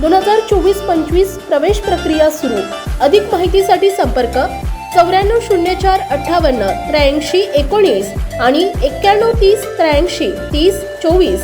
दोन हजार चोवीस पंचवीस प्रवेश प्रक्रिया सुरू. अधिक माहितीसाठी संपर्क चौऱ्याण्णव शून्य चार अठ्ठावन्न त्र्याऐंशी एकोणीस आणि एक्क्याण्णव तीस त्र्याऐंशी तीस चोवीस.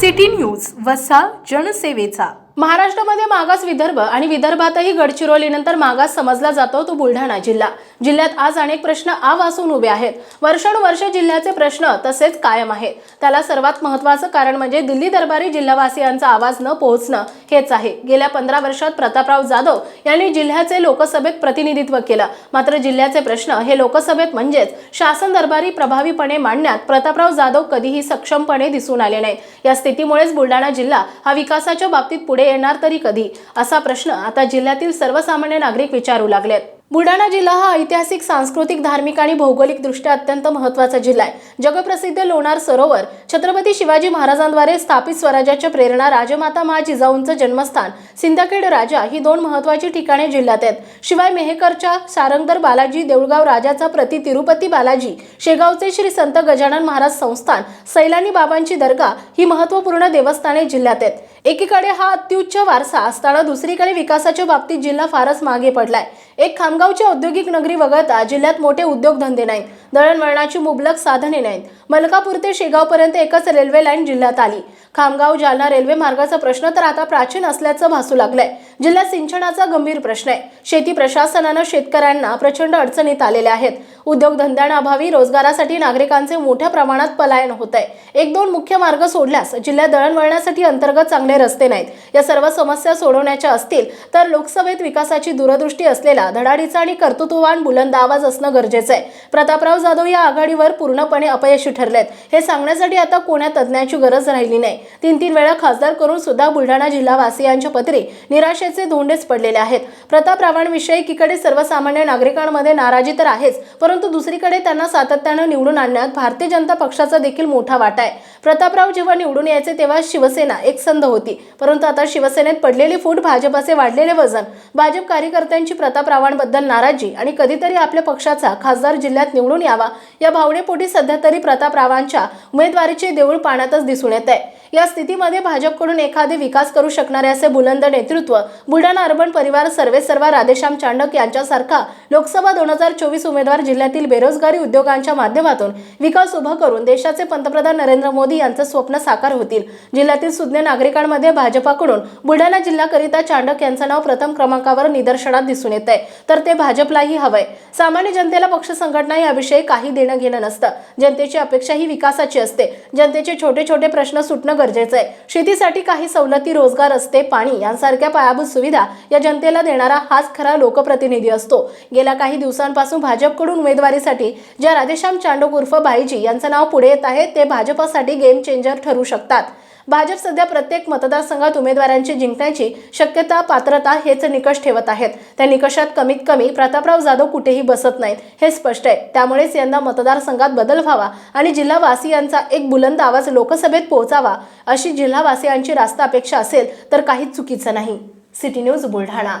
सिटी न्यूज वसा जनसेवेचा. महाराष्ट्रामध्ये मागास विदर्भ आणि विदर्भातही गडचिरोलीनंतर मागास समजला जातो तो बुलढाणा जिल्हा. जिल्ह्यात आज अनेक प्रश्न आ उभे आहेत. वर्षानुवर्ष जिल्ह्याचे प्रश्न तसेच कायम आहेत. त्याला सर्वात महत्वाचं कारण म्हणजे दिल्ली दरबारी जिल्हावासियांचा आवाज न पोहोचणं हेच आहे. गेल्या पंधरा वर्षात प्रतापराव जाधव यांनी जिल्ह्याचे लोकसभेत प्रतिनिधित्व केलं. मात्र जिल्ह्याचे प्रश्न हे लोकसभेत म्हणजेच शासन दरबारी प्रभावीपणे मांडण्यात प्रतापराव जाधव कधीही सक्षमपणे दिसून आले नाही. या स्थितीमुळेच बुलढाणा जिल्हा हा विकासाच्या बाबतीत पुढे येणार तरी कधी? असा प्रश्न आता जिल्ह्यातील सर्वसामान्य नागरिक विचारू लागलेत. बुलढाणा जिल्हा हा ऐतिहासिक सांस्कृतिक धार्मिक आणि भौगोलिक दृष्ट्या अत्यंत महत्त्वाचा जिल्हा आहे. जगप्रसिद्ध लोणार सरोवर छत्रपती शिवाजी महाराजांद्वारे स्थापित स्वराज्याच्या प्रेरणा राजमाता मा जिजाऊंचं जन्मस्थान सिंदखेड राजा ही दोन महत्वाची ठिकाणे जिल्ह्यात आहेत. शिवाय मेहकरच्या सारंगदर बालाजी देऊळगाव राजाचा प्रति तिरुपती बालाजी शेगावचे श्री संत गजानन महाराज संस्थान सैलानी बाबांची दर्गा ही महत्त्वपूर्ण देवस्थाने जिल्ह्यात आहेत. एकीकडे हा अत्युच्च वारसा असताना दुसरीकडे विकासाच्या बाबतीत जिल्हा फारच मागे पडलाय. एक खामगावची औद्योगिक नगरी वगळता जिल्ह्यात मोठे उद्योगधंदे नाहीत. दळणवळणाची मुबलक साधने नाहीत. मलकापूर ते शेगावपर्यंत एकच रेल्वे लाईन जिल्ह्यात आली. खामगाव जालना रेल्वे मार्गाचा प्रश्न तर आता प्राचीन असल्याचं भासू लागलंय. जिल्ह्यात सिंचनाचा गंभीर प्रश्न आहे. शेती प्रशासनानं शेतकऱ्यांना प्रचंड अडचणीत आलेल्या आहेत. उद्योगधंद्यांअभावी रोजगारासाठी नागरिकांचे मोठ्या प्रमाणात पलायन होत आहे एक दोन मुख्य मार्ग सोडल्यास जिल्ह्यात दळणवळणासाठी अंतर्गत चांगले रस्ते नाहीत. या सर्व समस्या सोडवण्याच्या असतील तर लोकसभेत विकासाची दूरदृष्टी असलेला धडाडीचा आणि कर्तृत्ववान बुलंद आवाज असणं गरजेचं आहे. प्रतापराव जाधव या आघाडीवर पूर्णपणे अपयशी ठरलेत. हे सांगण्यासाठी आता कोण्या तज्ज्ञांची गरज राहिली नाही. तीन तीन वेळा खासदार करून सुद्धा बुलढाणा जिल्हावासियांच्या पत्री निराशेचे धोंडेच पडलेले आहेत. प्रतापरावांविषयी एकीकडे सर्वसामान्य नागरिकांमध्ये नाराजी तर आहेच परंतु दुसरीकडे त्यांना सातत्यानं निवडून आणण्यात भारतीय जनता पक्षाचा देखील मोठा वाटा आहे. प्रतापराव जेव्हा निवडून यायचे तेव्हा शिवसेना एक संध होती. परंतु आता शिवसेनेत पडलेली फूट भाजपाचे वाढलेले वजन. भाजप कार्यकर्त्यांची प्रताप प्रतापरावांबद्दल नाराजी आणि कधीतरी आपल्या पक्षाचा खासदार जिल्ह्यात निवडून यावा या भावनेपोटी सध्या तरी प्रतापरावांच्या उमेदवारीचे देऊळ पाण्यातच दिसून येत आहे. या स्थितीमध्ये भाजपकडून एखादे विकास करू शकणारे असे बुलंद नेतृत्व बुलढाणा अर्बन परिवार सर्वेसर्वा राधेश्याम चांडक यांच्यासारखा लोकसभा दोन हजार चोवीस उमेदवार जिल्ह्यातील बेरोजगारी उद्योगांच्या माध्यमातून विकास उभा करून देशाचे पंतप्रधान नरेंद्र मोदी यांचं स्वप्न साकार होतील. जिल्ह्यातील सुज्ञ नागरिकांमध्ये भाजपाकडून बुलढाणा जिल्ह्याकरिता चांडक यांचं नाव प्रथम क्रमांकावर निदर्शनात दिसून येत आहे तर ते भाजपलाही हवंय. सामान्य जनतेला पक्ष संघटना याविषयी काही देणं घेणं नसतं. जनतेची अपेक्षा ही विकासाची असते. जनतेचे छोटे छोटे प्रश्न सुटणं गरजेचं आहे. शेतीसाठी काही सवलती रोजगार असते पाणी यांसारख्या पायाभूत सुविधा या जनतेला देणारा हाच खरा लोकप्रतिनिधी असतो. गेल्या काही दिवसांपासून भाजपकडून उमेदवारीसाठी ज्या राधेश्याम चांडोक उर्फ बाईजी यांचं नाव पुढे येत आहे ते भाजपासाठी गेम चेंजर ठरू शकतात. भाजप सध्या प्रत्येक मतदारसंघात उमेदवारांची जिंकण्याची शक्यता पात्रता हेच निकष ठेवत आहेत. त्या निकषात कमीत कमी प्रतापराव जाधव कुठेही बसत नाहीत हे स्पष्ट आहे. त्यामुळेच यंदा मतदारसंघात बदल व्हावा आणि जिल्हावासियांचा एक बुलंद आवाज लोकसभेत पोहोचावा अशी जिल्हावासियांची रास्त अपेक्षा असेल तर काहीच चुकीचं नाही. City news Buldhana.